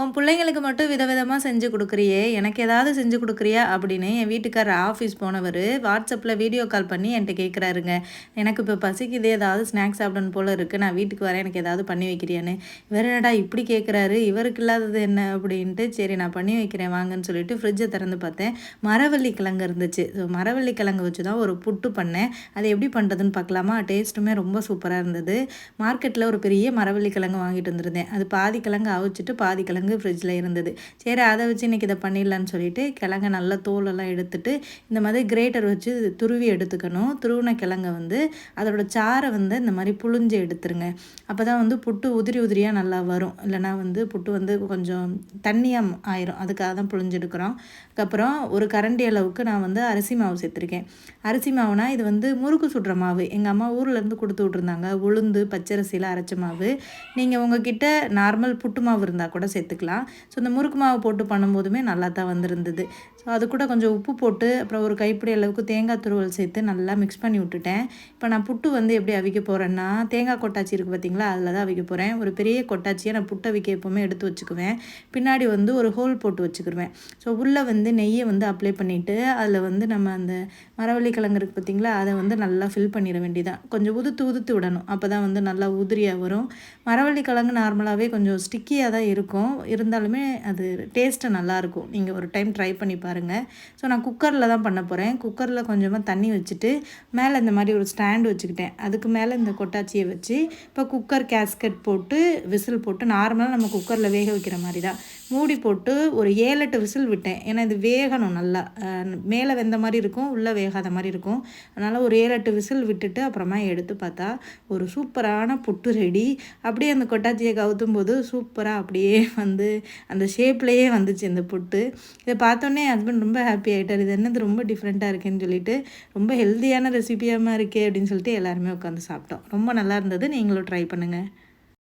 உன் பிள்ளைங்களுக்கு மட்டும் விதவிதமாக செஞ்சு கொடுக்குறியே எனக்கு ஏதாவது செஞ்சு கொடுக்குறியா அப்படின்னு என் வீட்டுக்காரர் ஆஃபீஸ் போனவர் வாட்ஸ்அப்பில் வீடியோ கால் பண்ணி என்கிட்ட கேட்குறாருங்க எனக்கு இப்போ பசிக்குது ஏதாவது ஸ்நாக்ஸ் சாப்பிடணும் போல் இருக்குது நான் வீட்டுக்கு வரேன் எனக்கு ஏதாவது பண்ணி வைக்கிறியான்னு. இவர் என்னடா இப்படி கேட்குறாரு இவருக்கு இல்லாதது என்ன? அப்படின்ட்டு சரி நான் பண்ணி வைக்கிறேன் வாங்கன்னு சொல்லிட்டு ஃப்ரிட்ஜை திறந்து பார்த்தேன். மரவள்ளி கிழங்கு இருந்துச்சு. ஸோ மரவள்ளி கிழங்கு வச்சு தான் ஒரு புட்டு பண்ணேன். அதை எப்படி பண்ணுறதுன்னு பார்க்கலாமா? டேஸ்ட்டுமே ரொம்ப சூப்பராக இருந்தது. மார்க்கெட்டில் ஒரு பெரிய மரவள்ளி கிழங்கு வாங்கிட்டு வந்திருந்தேன். அது பாதி கிழங்கு அவிச்சிட்டு பாதி கிழங்கு கிழங்கு ஃப்ரிட்ஜில் இருந்தது. சரி அதை வச்சு இன்றைக்கி இதை பண்ணிடலான்னு சொல்லிட்டு கிழங்க நல்லா தோலெல்லாம் எடுத்துட்டு இந்த மாதிரி கிரேட்டர் வச்சு துருவி எடுத்துக்கணும். துருவின கிழங்கை வந்து அதோட சாரை வந்து இந்த மாதிரி புழிஞ்சு எடுத்துருங்க. அப்போ தான் வந்து புட்டு உதிரி உதிரியாக நல்லா வரும். இல்லைனா வந்து புட்டு வந்து கொஞ்சம் தண்ணியாக ஆயிரும். அதுக்காக தான் புழிஞ்சு எடுக்கிறோம். அதுக்கப்புறம் ஒரு கரண்டி அளவுக்கு நான் வந்து அரிசி மாவு சேர்த்துருக்கேன். அரிசி மாவுனா இது வந்து முறுக்கு சுடுற மாவு. எங்கள் அம்மா ஊர்லேருந்து கொடுத்து விட்ருந்தாங்க உளுந்து பச்சரிசியில் அரைச்ச மாவு. நீங்கள் உங்ககிட்ட நார்மல் புட்டு மாவு இருந்தால் கூட சேர்த்து சேர்த்துக்கலாம் ஸோ இந்த முறுக்கு மாவு போட்டு பண்ணும்போதுமே நல்லா தான் வந்திருந்தது. ஸோ அது கூட கொஞ்சம் உப்பு போட்டு அப்புறம் ஒரு கைப்பிடி அளவுக்கு தேங்காய் துருவல் சேர்த்து நல்லா மிக்ஸ் பண்ணி விட்டுட்டேன். இப்போ நான் புட்டு வந்து எப்படி அவிக்க போகிறேன்னா தேங்காய் கொட்டாச்சி இருக்குது பார்த்தீங்களா அதில் தான் அவிக்க போகிறேன் ஒரு பெரிய கொட்டாச்சியை நான் புட்டை அவிக்க எப்போவுமே எடுத்து வச்சுக்குவேன். பின்னாடி வந்து ஒரு ஹோல் போட்டு வச்சுக்கிடுவேன் ஸோ உள்ளே வந்து நெய்யை வந்து அப்ளை பண்ணிவிட்டு அதில் வந்து நம்ம அந்த மரவள்ளி கிழங்கு இருக்குது பார்த்தீங்களா அதை வந்து நல்லா ஃபில் பண்ணிட வேண்டியதான் கொஞ்சம் உதுத்து உதுத்து விடணும். அப்போ தான் வந்து நல்லா உதிரியாக வரும். மரவள்ளி கிழங்கு நார்மலாகவே கொஞ்சம் ஸ்டிக்கியாக தான் இருக்கும். இருந்தாலுமே அது டேஸ்ட்டு நல்லாயிருக்கும். நீங்கள் ஒரு டைம் ட்ரை பண்ணி பாருங்கள் ஸோ நான் குக்கரில் தான் பண்ண போகிறேன் குக்கரில் கொஞ்சமாக தண்ணி வச்சுட்டு மேலே இந்த மாதிரி ஒரு ஸ்டாண்டு வச்சுக்கிட்டேன். அதுக்கு மேலே இந்த கொட்டாச்சியை வச்சு இப்போ குக்கர் கேஸ்கட் போட்டு விசில் போட்டு நார்மலாக நம்ம குக்கரில் வேக வைக்கிற மாதிரி தான் மூடி போட்டு ஒரு ஏழு எட்டு விசில் விட்டேன். ஏன்னா இது வேகணும் நல்லா. மேலே வெந்த மாதிரி இருக்கும் உள்ளே வேகாத மாதிரி இருக்கும். அதனால் ஒரு ஏழு எட்டு விசில் விட்டுட்டு அப்புறமா எடுத்து பார்த்தா ஒரு சூப்பரான புட்டு ரெடி. அப்படியே அந்த கொட்டாச்சியை கவுத்தும் போது சூப்பராக அப்படியே வந்து வந்து அந்த ஷேப்லேயே வந்துச்சு இந்த புட்டு. இதை பார்த்தோன்னே ஹஸ்பண்ட் ரொம்ப ஹாப்பி ஆகிட்டார் இது என்னது ரொம்ப டிஃப்ரெண்ட்டாக இருக்குன்னு சொல்லிட்டு ரொம்ப ஹெல்த்தியான ரெசிபியாக இருக்கே அப்படின்னு சொல்லிட்டு எல்லாருமே உட்காந்து சாப்பிட்டோம். ரொம்ப நல்லா இருந்தது. நீங்களும் ட்ரை பண்ணுங்கள்